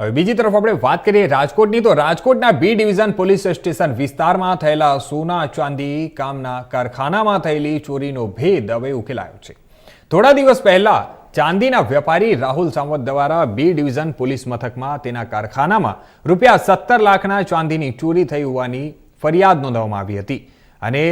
હવે બીજી તરફ આપણે વાત કરીએ રાજકોટની, તો રાજકોટના બી ડિવિઝન પોલીસ સ્ટેશન વિસ્તારમાં થયેલા સોના ચાંદી કામના કારખાનામાં થયેલી ચોરીનો ભેદ હવે ઉકેલાયો છે. થોડા દિવસ પહેલા ચાંદીના વેપારી રાહુલ સાંવત દ્વારા બી ડિવિઝન પોલીસ મથકમાં તેના કારખાનામાં રૂપિયા સત્તર લાખના ચાંદીની ચોરી થઈ હોવાની ફરિયાદ નોંધવામાં આવી હતી. અને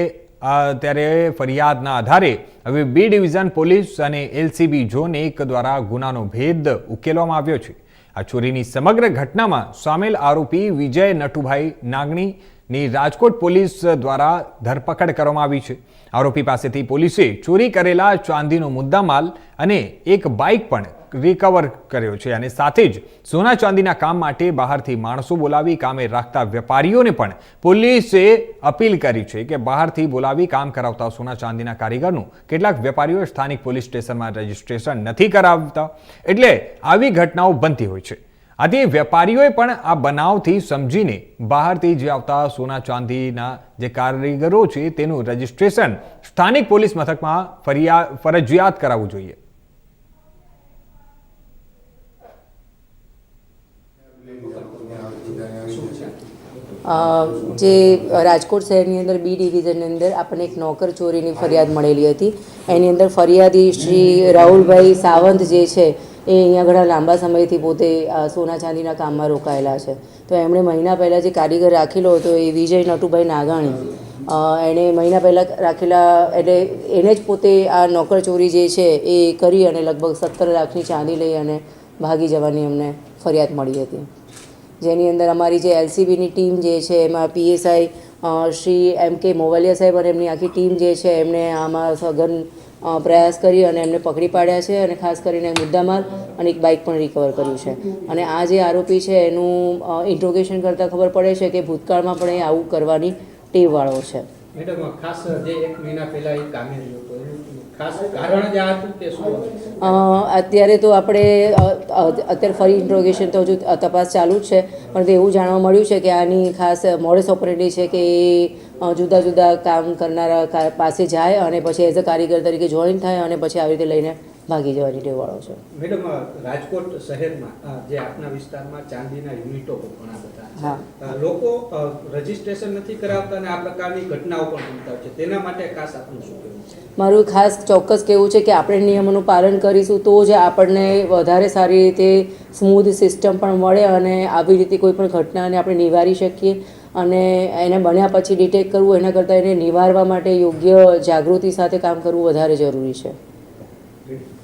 ત્યારે ફરિયાદના આધારે હવે બી ડિવિઝન પોલીસ અને એલસીબી ઝોન એક દ્વારા ગુનાનો ભેદ ઉકેલવામાં આવ્યો છે. આ ચોરીની સમગ્ર ઘટનામાં સામેલ આરોપી વિજય નટુભાઈ નાગણીની રાજકોટ પોલીસ દ્વારા ધરપકડ કરવામાં આવી છે. આરોપી પાસેથી પોલીસે ચોરી કરેલા ચાંદીનો મુદ્દામાલ અને એક બાઇક પણ રિકવર કર્યો છે અને સાથે જ સોના ચાંદીના કામ માટે બહારથી માણસો બોલાવી કામે રાખતા વેપારીઓને પણ પોલીસે અપીલ કરી છે કે બહારથી બોલાવી કામ કરાવતા સોના ચાંદીના કારીગરનું કેટલાક વેપારીઓ સ્થાનિક પોલીસ સ્ટેશનમાં રજીસ્ટ્રેશન નથી કરાવતા. એટલે આવી ઘટનાઓ બનતી હોય છે. આથી વેપારીઓએ પણ આ બનાવથી સમજીને બહારથી જે આવતા સોના ચાંદીના જે કારીગરો છે તેનું રજીસ્ટ્રેશન સ્થાનિક પોલીસ મથકમાં ફરિયા, ફરજિયાત કરાવવું જોઈએ અ, જે રાજકોટ શહેરની અંદર બી ડિવિઝનની અંદર આપણને એક નોકર ચોરીની ફરિયાદ મળેલી હતી. એની અંદર ફરિયાદી શ્રી રાહુલભાઈ સાવંત જે છે, એ અહીંયા ઘણા લાંબા સમયથી પોતે સોના ચાંદીના કામમાં રોકાયેલા છે. તો એમણે મહિના પહેલાં જે કારીગર રાખેલો હતો એ વિજય નટુભાઈ નાગાણી. એણે મહિના પહેલાં રાખેલા, એટલે એને જ પોતે આ નોકર ચોરી જે છે એ કરી અને લગભગ સત્તર લાખની ચાંદી લઈ અને ભાગી જવાની એમને ફરિયાદ મળી હતી. જેની અંદર અમારી જે એલસીબીની ટીમ જે છે, એમાં પીએસઆઈ શ્રી એમ કે મોવાલિયા સાહેબ અને એમની આખી ટીમ જે છે એમણે આમાં સઘન પ્રયાસ કરી અને એમને પકડી પાડ્યા છે અને ખાસ કરીને મુદ્દામાલ અને એક બાઇક પણ રિકવર કર્યું છે. અને આ જે આરોપી છે, એનું ઇન્ટ્રોગેશન કરતાં ખબર પડે છે કે ભૂતકાળમાં પણ એ આવું કરવાની ટેવવાળો છે. મેડમ, ખાસ જે એક મહિના પહેલાં એ કામે રહ્યો હતો અત્યારે તો આપણે અત્યારે ફરી ઇન્ટ્રોગેશન તો હજુ તપાસ ચાલુ જ છે. પણ એવું જાણવા મળ્યું છે કે આની ખાસ મોડેસ ઓપરેટી છે કે એ જુદા જુદા કામ કરનારા પાસે જાય અને પછી એઝ અ કારીગર તરીકે જોઈન થાય અને પછી આવી રીતે લઈને ભાગી જવાની ટેવાળો છે. મેડમ રાજકોટ શહેરમાં જે આપના વિસ્તારમાં ચાંદીના યુનિટો ઘણા બધા છે. લોકો રજીસ્ટ્રેશન નથી કરાવતા અને આ પ્રકારની ઘટનાઓ પણ બનતા છે. તેના માટે ખાસ આપનું શું કહેવું છે? મારું ખાસ ચોક્કસ કહેવું છે કે આપણે નિયમોનું પાલન કરીશું તો જ આપણને વધારે સારી રીતે સ્મૂધ સિસ્ટમ પણ મળે અને આવી રીતે કોઈ પણ ઘટનાને આપણે નિવારી શકીએ અને એને બન્યા પછી ડિટેક્ટ કરવું એના કરતાં એને નિવારવા માટે યોગ્ય જાગૃતિ સાથે કામ કરવું વધારે જરૂરી છે. Great.